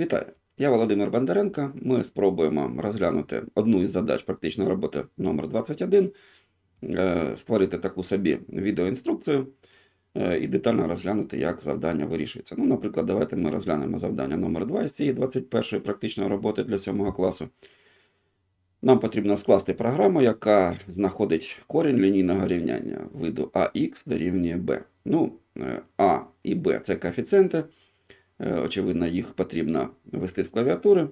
Вітаю! Я Володимир Бондаренко. Ми спробуємо розглянути одну із задач практичної роботи номер 21 е, створити таку собі відеоінструкцію е, і детально розглянути, як завдання вирішується. Ну, наприклад, давайте ми розглянемо завдання номер 2 із цієї 21 практичної роботи для 7 класу. Нам потрібно скласти програму, яка знаходить корінь лінійного рівняння виду ax дорівнює b. Ну, е, a і b це коефіцієнти. Е, Очевидно, їх потрібно ввести з клавіатури.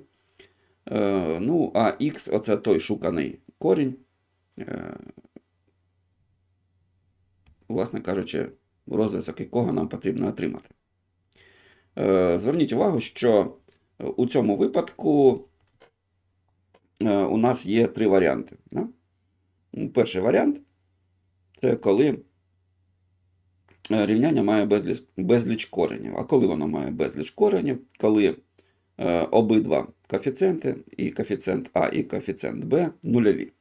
Е, Ну, а x оце той шуканий корінь. Е, Власне кажучи, розв'язок якого нам потрібно отримати. Зверніть увагу, що у цьому випадку у нас є три варіанти. Перший варіант це коли рівняння має безліч, безліч коренів. А коли воно має безліч коренів, коли е, обидва коефіцієнти, і коефіцієнт А, і коефіцієнт Б нулеві.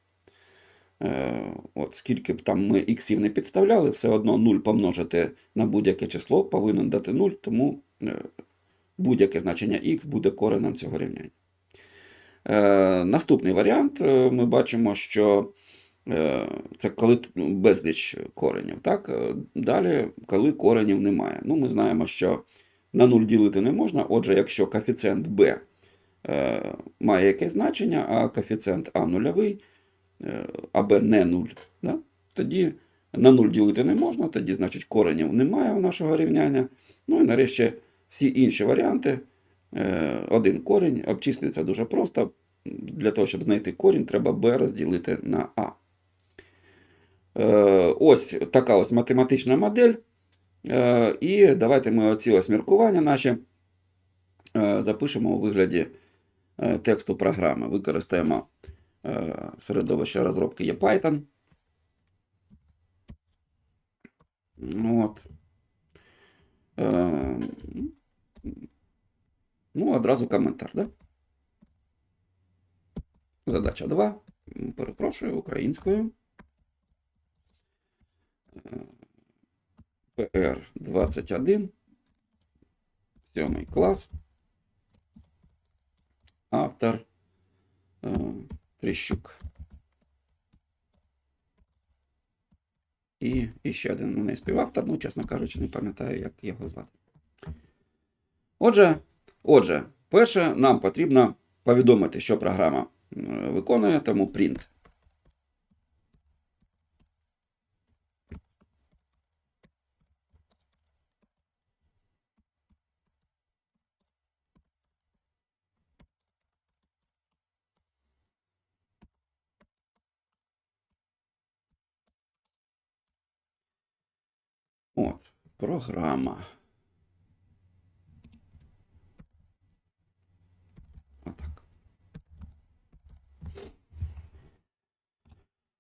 Е, от скільки б там ми іксів не підставляли, все одно 0 помножити на будь-яке число повинен дати 0, тому е, будь-яке значення х буде коренем цього рівняння. Е, наступний варіант е, ми бачимо, що е, це коли ну, безліч коренів. Так? Е, Далі, коли коренів немає. Ну, ми знаємо, що на 0 ділити не можна, отже, якщо коефіцієнт b е, має якесь значення, а коефіцієнт а нульовий, е, а b не 0, да? тоді на 0 ділити не можна, тоді, значить, коренів немає у нашого рівняння. Ну і нарешті всі інші варіанти. Е, Один корінь обчислюється дуже просто. Для того, щоб знайти корінь, треба b розділити на a. Е, Ось така ось математична модель. Е, І давайте ми оці ось міркування наші е, запишемо у вигляді тексту програми. Використаємо середовище розробки є Python. От. Ну, одразу коментар, да? Задача 2. Перепрошую українською. ПР 21. Сьомий клас. Автор е, Тріщук. І, і ще один у неї співавтор, ну, чесно кажучи, не пам'ятаю, як його звати. Отже, отже, перше, нам потрібно повідомити, що програма е, виконує, тому print. От, програма. Отак.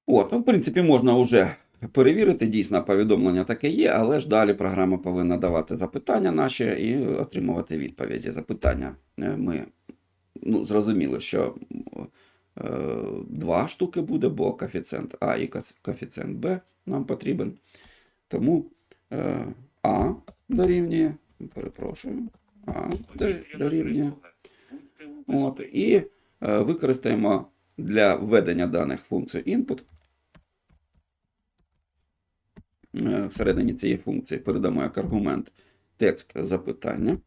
От, ну, в принципі, можна вже перевірити, дійсно повідомлення таке є, але ж далі програма повинна давати запитання наші і отримувати відповіді. Запитання е, ми ну, зрозуміли, що е, два штуки буде, бо коефіцієнт А і коеф- коефіцієнт Б нам потрібен. Тому е, А дорівнює, перепрошую, А дорівнює. От, і е, використаємо для введення даних функцію input. Е, Всередині цієї функції передамо як аргумент текст запитання.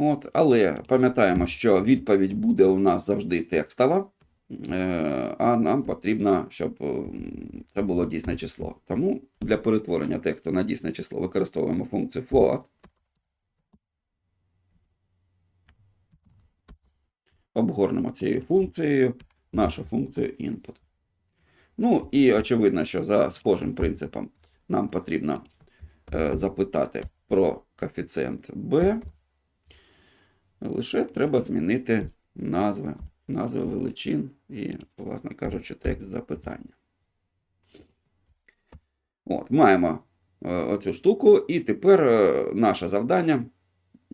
От, але пам'ятаємо, що відповідь буде у нас завжди текстова, е, а нам потрібно, щоб це було дійсне число. Тому для перетворення тексту на дійсне число використовуємо функцію float. Обгорнемо цією функцією нашу функцію input. Ну і очевидно, що за схожим принципом нам потрібно е, запитати про коефіцієнт b. Лише треба змінити назви, назви величин і, власне кажучи, текст запитання. От, маємо е, оцю штуку, і тепер е, наше завдання,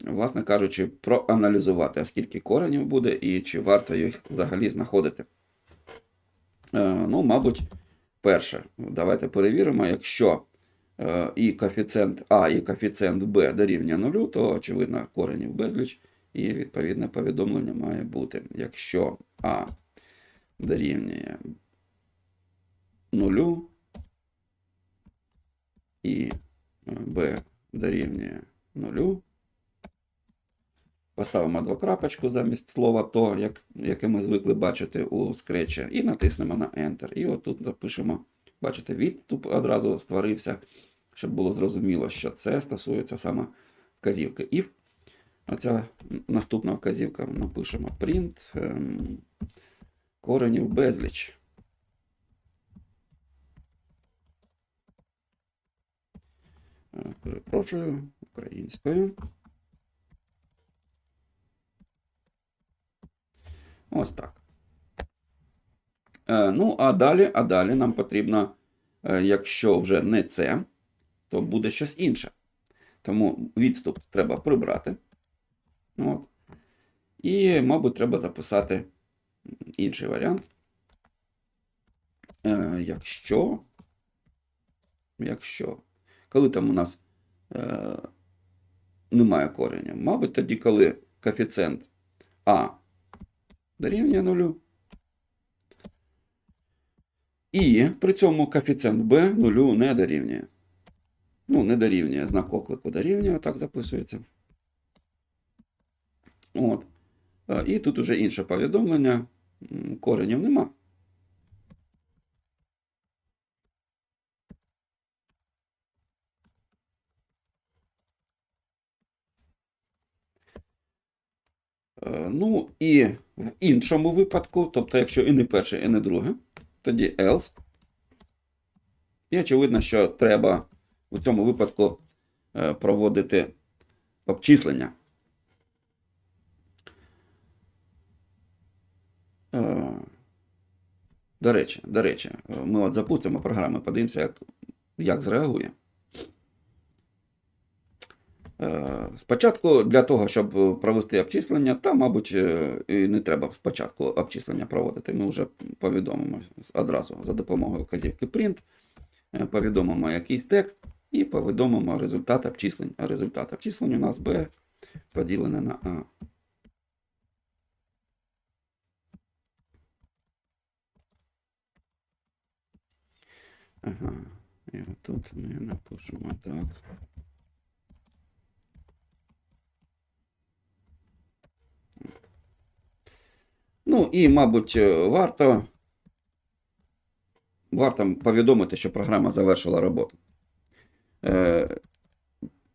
власне кажучи, проаналізувати, а скільки коренів буде і чи варто їх взагалі знаходити. Е, Ну, мабуть, перше, давайте перевіримо, якщо і коефіцієнт А, і коефіцієнт Б дорівнює нулю, то, очевидно, коренів безліч, і відповідне повідомлення має бути. Якщо А дорівнює нулю, і е, b дорівнює нулю. Поставимо двокрапочку замість слова то, як, яке ми звикли бачити у скретчі, і натиснемо на Enter. І отут запишемо, бачите, відступ одразу створився, щоб було зрозуміло, що це стосується саме вказівки if. Оця наступна вказівка напишемо print ем, коренів безліч. Е, Перепрошую українською. Ось так. Е, Ну, а далі, а далі нам потрібно, е, якщо вже не це, то буде щось інше. Тому відступ треба прибрати. От. І, мабуть, треба записати інший варіант. Е, Якщо. Якщо. Коли там у нас е, немає кореня. Мабуть, тоді, коли коефіцієнт А дорівнює нулю. І при цьому коефіцієнт b нулю не дорівнює. Ну, не дорівнює знак оклику дорівнює, так записується. От. Е, І тут уже інше повідомлення. Коренів нема. Е, Ну, і в іншому випадку, тобто, якщо і не перше, і не друге, тоді else. І очевидно, що треба у цьому випадку е, проводити обчислення. До речі, до речі, е, ми от запустимо програму, подивимося, як, як зреагує. Е, Спочатку для того, щоб е, провести обчислення, та, мабуть, е, і не треба спочатку обчислення проводити. Ми вже повідомимо одразу за допомогою вказівки print, е, повідомимо якийсь текст і повідомимо результат обчислень. Результат обчислень у нас b поділене на a. Ага, і тут ми напишемо так. Ну і, мабуть, е, варто, варто повідомити, що програма завершила роботу. Е,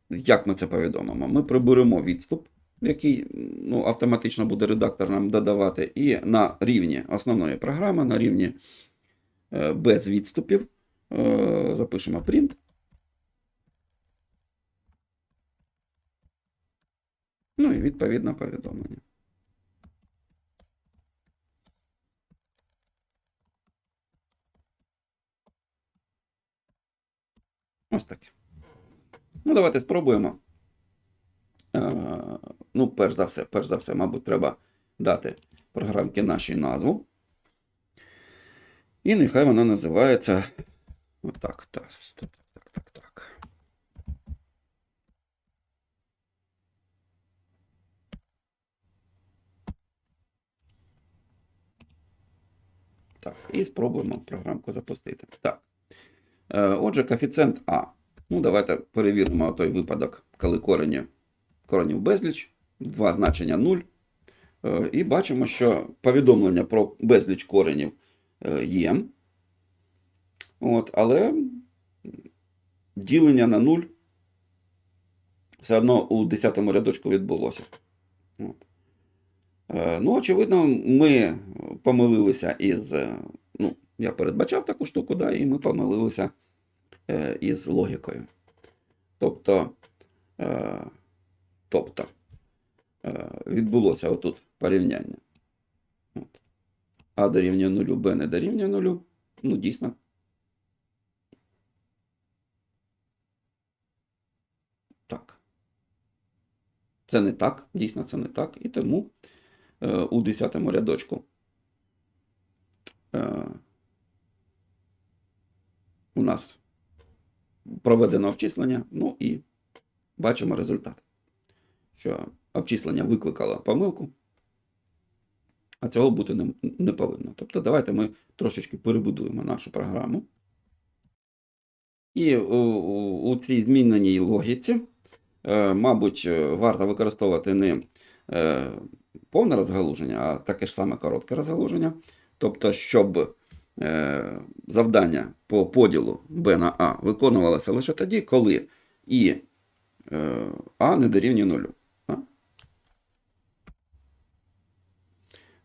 як ми це повідомимо? Ми приберемо відступ, який ну, автоматично буде редактор нам додавати, і на рівні основної програми, на рівні е, без відступів, запишемо print. Ну і відповідно повідомлення. Ось так. Ну, давайте спробуємо. Е, ну, перш за все, перш за все, мабуть, треба дати програмці нашій назву. І нехай вона називається. Отак, так, так, так, так, так. Так, і спробуємо програмку запустити. Так. Е, Отже, коефіцієнт А. Ну, давайте перевіримо той випадок, коли корені, коренів безліч, два значення 0. Е, І бачимо, що повідомлення про безліч коренів е, є. От, але ділення на 0 все одно у 10 рядочку відбулося. От. Е, Ну, очевидно, ми помилилися із. е, Ну, я передбачав таку штуку, да, і ми помилилися е, із логікою. Тобто, тобто відбулося отут порівняння. От. А дорівнює нулю, Б не дорівнює нулю. Ну, дійсно. Так. Це не так, дійсно, це не так. І тому е, у 10 рядочку е, у нас проведено обчислення, ну і бачимо результат. Що обчислення викликало помилку, а цього бути не, не повинно. Тобто, давайте ми трошечки перебудуємо нашу програму. І у, у, у цій зміненій логіці, мабуть, е, варто використовувати не е, повне розгалуження, а таке ж саме коротке розгалуження. Тобто, щоб е, завдання по поділу b на А виконувалося лише тоді, коли і е, А не дорівнює нулю.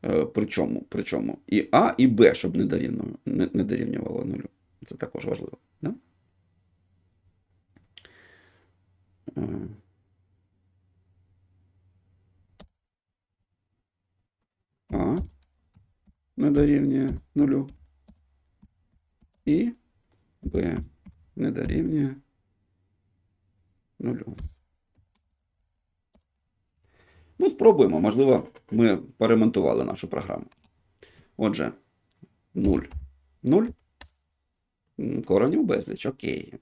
Е, Причому, причому і А, і Б, щоб не дорівнювало нулю. Це також важливо. Да? Е. А не дорівнює нулю. І Б не дорівнює нулю. Ну, спробуємо. Можливо, ми поремонтували нашу програму. Отже, 0. 0. М, Коренів безліч. Окей.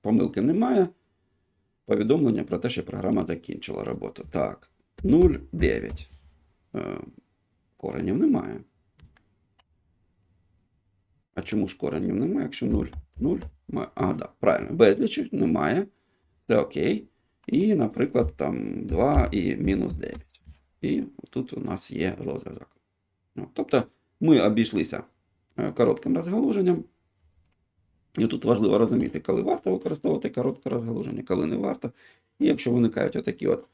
Помилки немає. Повідомлення про те, що програма закінчила роботу. Так. 0, 9. Е, Коренів немає. А чому ж коренів немає, якщо 0? 0 має. А, да, правильно. Безліч немає. Це окей. І, наприклад, там 2 і мінус 9. І тут у нас є розв'язок. Тобто ми обійшлися е, коротким розгалуженням. І тут важливо розуміти, коли варто використовувати коротке розгалуження, коли не варто. І якщо виникають отакі от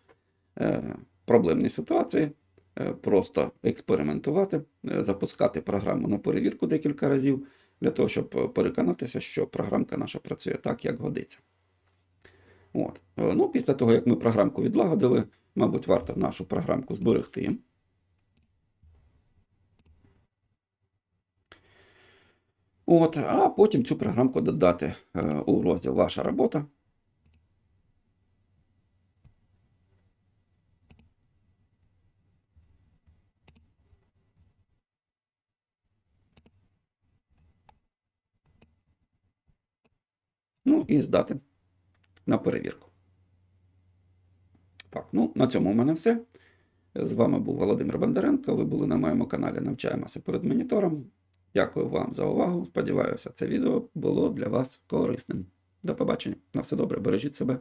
е, проблемні ситуації, е, просто експериментувати, е, запускати програму на перевірку декілька разів, для того, щоб переконатися, що програмка наша працює так, як годиться. От. Ну, після того, як ми програмку відлагодили, мабуть, варто нашу програмку зберегти. От, а потім цю програмку додати е, у розділ Ваша робота. Ну і здати на перевірку. Так, ну на цьому в мене все. З вами був Володимир Бондаренко. Ви були на моєму каналі Навчаємося перед монітором. Дякую вам за увагу. Сподіваюся, це відео було для вас корисним. До побачення. На все добре, бережіть себе.